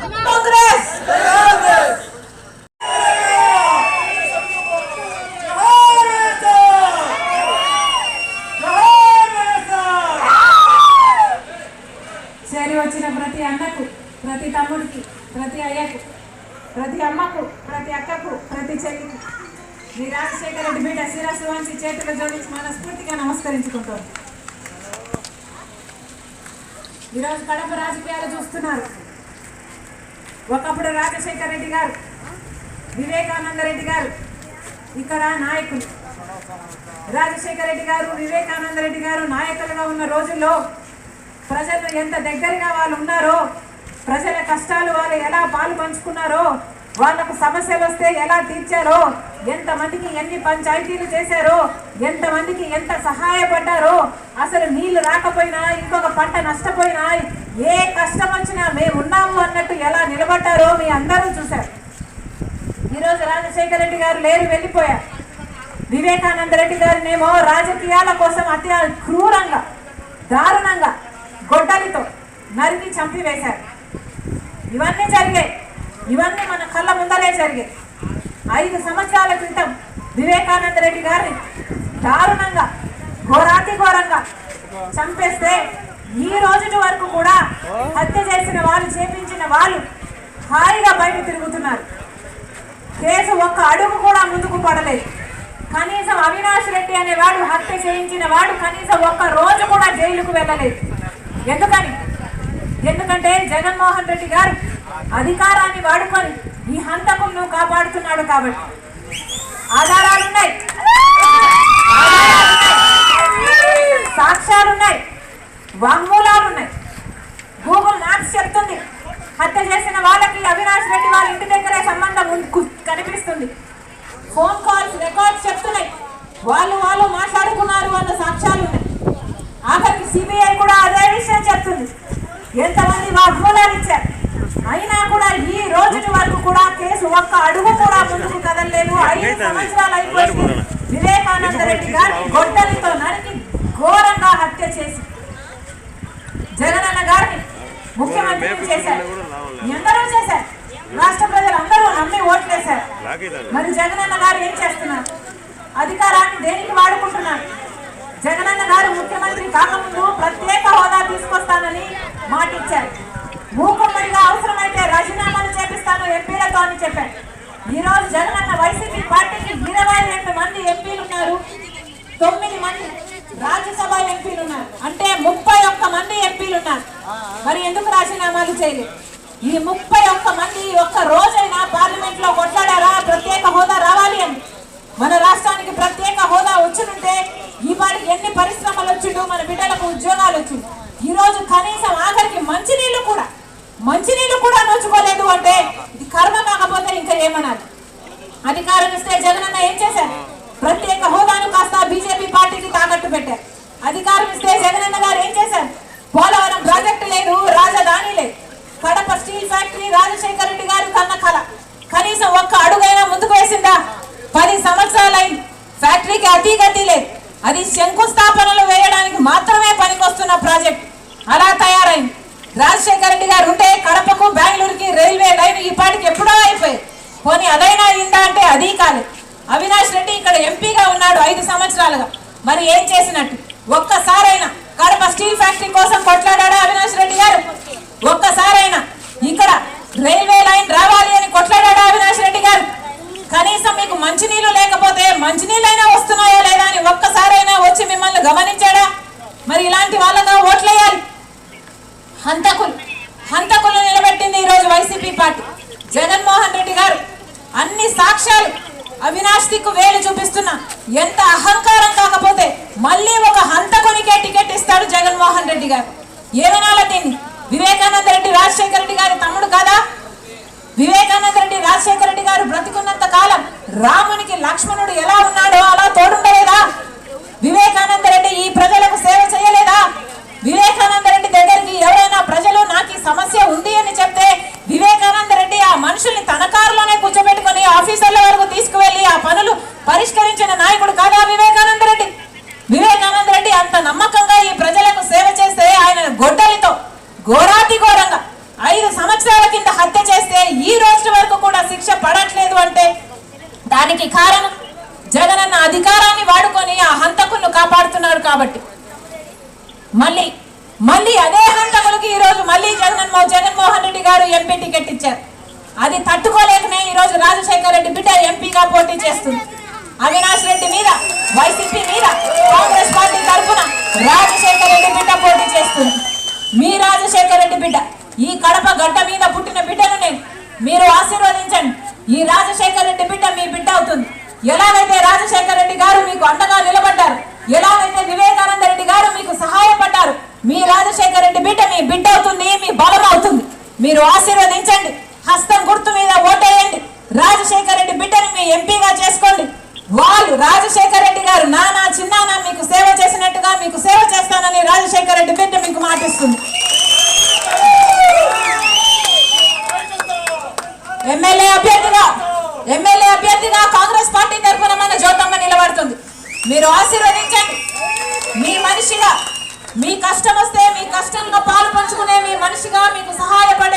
కాంగ్రెస్ చేరి వచ్చిన ప్రతి అన్నకు ప్రతి తమ్ముడికి ప్రతి అయ్యకు ప్రతి అమ్మకు ప్రతి అక్కకు ప్రతి చెల్లికి. శ్రీ రాజశేఖర రెడ్డి బిడ్డ శిరస్సు వంచి చేతులు జోడించి మనస్ఫూర్తిగా నమస్కరించుకుంటాం ఈరోజు కడప రాజకీయాలు చూస్తున్నారు. ఒకప్పుడు రాజశేఖర రెడ్డి గారు వివేకానంద రెడ్డి గారు ఇక్కడ నాయకులు. రాజశేఖర రెడ్డి గారు వివేకానంద రెడ్డి గారు నాయకులుగా ఉన్న రోజుల్లో ప్రజలు ఎంత దగ్గరగా వాళ్ళు ఉన్నారో ప్రజల కష్టాలు వాళ్ళు ఎలా పాలు పంచుకున్నారో వాళ్ళకు సమస్యలు వస్తే ఎలా తీర్చారో ఎంతమందికి ఎన్ని పంచాయతీలు చేశారో ఎంతమందికి ఎంత సహాయపడ్డారో అసలు నీళ్ళు రాకపోయినా ఇంకొక పంట నష్టపోయినా ఏ కష్టం వచ్చినా మేము ఉన్నాము ఎలా నిలబడ్డారో మీ అందరూ చూశారు. ఈరోజు రాజశేఖర రెడ్డి గారు లేరు వెళ్ళిపోయారు. వివేకానంద రెడ్డి గారినేమో రాజకీయాల కోసం అతి క్రూరంగా దారుణంగా గొడ్డలితో నరికి చంపివేశారు. ఇవన్నీ జరిగాయి. ఇవన్నీ మన కళ్ళ ముందరే జరిగాయి. ఐదు సంవత్సరాల క్రితం వివేకానంద రెడ్డి గారిని దారుణంగా ఘోరాతి ఘోరంగా చంపేస్తే ఈ రోజు వరకు కూడా హత్య చేసిన వాళ్ళు చేపించిన వాళ్ళు హాయిగా బయట తిరుగుతున్నారు. కేసు ఒక్క అడుగు కూడా ముందుకు పడలేదు. కనీసం అవినాష్ రెడ్డి అనేవాడు హత్య చేయించిన వాడు కనీసం ఒక్క రోజు కూడా జైలుకు వెళ్ళలేదు. ఎందుకని? ఎందుకంటే జగన్మోహన్ రెడ్డి గారు అధికారాన్ని వాడుకొని ఈ హంతకులను కాపాడుతున్నాడు కాబట్టి. ఆధారాలున్నాయి. వాంగ్మూలాలున్నాయి గూగుల్ మ్యాప్స్ చెప్తుంది. హత్య చేసిన వాళ్ళకి అవినాష్ రెడ్డి వాళ్ళ ఇంటి దగ్గరే సంబంధం కనిపిస్తుంది. ఫోన్ కాల్స్ రికార్డ్స్ చెప్తున్నాయి. వాళ్ళు వాళ్ళు మాట్లాడుకున్నారు అన్న సాక్ష్యాలు ఉన్నాయి. ఆఖరికి సిబిఐ కూడా అదే విషయం చెప్తుంది. ఎంతమంది వాగ్మూలాలు ఇచ్చారు? అయినా కూడా ఈ రోజు వరకు కూడా కేసు ఒక్క అడుగు కూడా ముందుకు కదలలేదు. ఐదు సంవత్సరాలు అయిపోయింది. వివేకానంద రెడ్డి గారు గొడ్డలితో నరికి ఘోరంగా హత్య చేసి జగనన్న గారిని ముఖ్యమంత్రి చేశారు. ఎందరూ చేశారు. రాష్ట్ర ప్రజలు అందరూ నమ్మి ఓట్లేశారు మరి జగనన్న గారు ఏం చేస్తున్నారు? అధికారాన్ని దేనికి వాడుకుంటున్నారు? జగనన్న గారు ముఖ్యమంత్రి కాకముందు ప్రత్యేక హోదా తీసుకొస్తానని మాట ఇచ్చారు మూకుమ్మడిగా అవసరమైతే రాజీనామాలు చేపిస్తాను ఎంపీలతో అని చెప్పారు. ఈ రోజు జగనన్న వైసీపీ పార్టీకి ఇరవై రెండు మంది ఎంపీలు ఉన్నారు తొమ్మిది మంది రాజ్యసభ ఎంపీలు ఉన్నారు అంటే ముప్పై మంది ఎంపీలు ఉన్నారు మరి ఎందుకు రాజీనామాలు చేయలేదు? ఈ ముప్పై ఒక్క మంది ఒక్క రోజైనా పార్లమెంట్లో కొట్లాడారా? ప్రత్యేక హోదా రావాలి అని. మన రాష్ట్రానికి ప్రత్యేక హోదా వచ్చినుంటే ఈ పాటికి ఎన్ని పరిశ్రమలు వచ్చిండు? మన బిడ్డలకు ఉద్యోగాలు వచ్చిండు ఈ రోజు కనీసం ఆఖరికి మంచినీళ్ళు కూడా మంచినీళ్ళు కూడా నోచుకోలేదు అంటే ఇది కర్మ కాకపోతే ఇంకా ఏమనాలి? అధికారం ఇస్తే జగనన్న ఏం చేశారు? ప్రత్యేక హోదాను కాస్త బీజేపీ పార్టీకి తాకట్టు పెట్టారు. అధికారం ఇస్తే జగనన్న గారు ఏం చేశారు పోలవరం ప్రాజెక్టు లేదు రాజధాని లేదు. కడప స్టీల్ ఫ్యాక్టరీ రాజశేఖర రెడ్డి గారు కన్న కల. కనీసం ఒక్క అడుగైనా ముందుకు వేసిందా? పది సంవత్సరాలైంది. ఫ్యాక్టరీకి అతి గతి లేదు. అది శంకుస్థాపనలు వేయడానికి మాత్రమే పనికొస్తున్న ప్రాజెక్ట్. అలా తయారైంది. రాజశేఖర రెడ్డి గారు ఉంటే కడపకు బెంగళూరుకి రైల్వే లైన్ ఈ పాటికి ఎప్పుడో అయిపోయింది పోనీ అదైనా అయిందా అంటే అది కాలేదు అవినాష్ రెడ్డి ఇక్కడ ఎంపీగా ఉన్నాడు ఐదు సంవత్సరాలుగా. మరి ఏం చేసినట్టు? ఒక్కసారైనా కడప స్టీల్ ఫ్యాక్టరీ కోసం కొట్లాడా అవినాష్ రెడ్డి గారు? ఒక్కసారైనా ఇక్కడ రైల్వే లైన్ రావాలి అని కొట్లాడా అవినాష్ రెడ్డి గారు? కనీసం మీకు మంచినీళ్ళు లేకపోతే మంచినీళ్ళైనా వస్తున్నాయా లేదా అని ఒక్కసారైనా వచ్చి మిమ్మల్ని గమనించాడా? మరి ఇలాంటి వాళ్ళతో ఓట్లేయాలి. హంతకులు హంతకులు నిలబెట్టింది ఈరోజు వైసీపీ పార్టీ. జగన్మోహన్ రెడ్డి గారు అన్ని సాక్ష్యాలు అవినాష్ దిక్కు వేలు చూపిస్తున్నా ఎంత అహంకారం కాకపోతే మళ్ళీ ఒక హంతకునికే టికెట్ ఇస్తాడు జగన్మోహన్ రెడ్డి గారు. ఏమనాల దీన్ని వివేకానంద రెడ్డి రాజశేఖర రెడ్డి గారి తమ్ముడు కాదా? వివేకానంద రెడ్డి రాజశేఖర రెడ్డి గారు బ్రతికున్నంత కాలం రామునికి లక్ష్మణుడు ఎలా ఉన్నాడో అలా తోడుండలేదా వివేకానంద రెడ్డి ఈ ప్రజలకు సేవ చేయలేదా వివేకానంద రెడ్డి దగ్గరికి ఎవరైనా ప్రజలు నాకు ఈ సమస్య ఉంది అని చెప్తే వివేకానంద రెడ్డి ఆ మనుషుల్ని తన కారులోనే కూర్చోబెట్టుకొని ఆఫీసర్ల వరకు తీసుకువెళ్ళి ఆ పనులు పరిష్కరించిన నాయకుడు కాదా వివేకానంద రెడ్డి వివేకానంద రెడ్డి అంత నమ్మకంగా ఈ ప్రజలకు సేవ చేస్తే ఆయన గొడ్డలితో ఘోరాతి ఘోరంగా ఐదు సంవత్సరాల కింద హత్య చేస్తే ఈ రోజు వరకు కూడా శిక్ష పడట్లేదు అంటే దానికి కారణం జగనన్న అధికారాన్ని వాడుకొని ఆ హంతకులను కాపాడుతున్నారు కాబట్టి. మళ్ళీ మళ్ళీ అదే హంతకులకు ఈరోజు మళ్ళీ జగన్మోహన్ జగన్మోహన్ రెడ్డి గారు ఎంపీ టికెట్ ఇచ్చారు. అది తట్టుకోలేకనే ఈ రోజు రాజశేఖర రెడ్డి బిడ్డ ఎంపీగా పోటీ చేస్తుంది. అవినాష్ రెడ్డి మీద వైసీపీ మీద కాంగ్రెస్ పార్టీ తరఫున రాజశేఖర రెడ్డి బిడ్డ పోటీ చేస్తుంది. మీ రాజశేఖర రెడ్డి బిడ్డ ఈ కడప గడ్డ మీద పుట్టిన బిడ్డను నేను మీరు ఆశీర్వదించండి. ఈ రాజశేఖర రెడ్డి బిడ్డ ఎలాగైతే రాజశేఖర రెడ్డి గారు మీకు అండగా నిలబడ్డారు ఎలాగైతే వివేకానంద రెడ్డి గారు మీకు సహాయపడ్డారు మీ రాజశేఖర రెడ్డి బిడ్డ మీ బిడ్డ అవుతుంది మీ బలం అవుతుంది మీరు ఆశీర్వదించండి హస్తం గుర్తు మీద ఓటేయండి రాజశేఖర రెడ్డి బిడ్డని మీ ఎంపీగా చేసుకోండి. వాళ్ళు రాజశేఖర రెడ్డి గారు నానా చిన్నానా మీకు సేవ చేసినట్టుగా మీకు సేవ చేస్తానని రాజశేఖర రెడ్డి బిడ్డ మీకు మాటిస్తుంది. ఎమ్మెల్యే అభ్యర్థిగా ఎమ్మెల్యే అభ్యర్థిగా కాంగ్రెస్ పార్టీ తరఫున మన జ్యోతమ్మ నిలబడుతుంది మీరు ఆశీర్వదించండి. మీ మనిషిగా మీ కష్టం వస్తే మీ కష్టంలో పాలు పంచుకునే మీ మనిషిగా మీకు సహాయపడి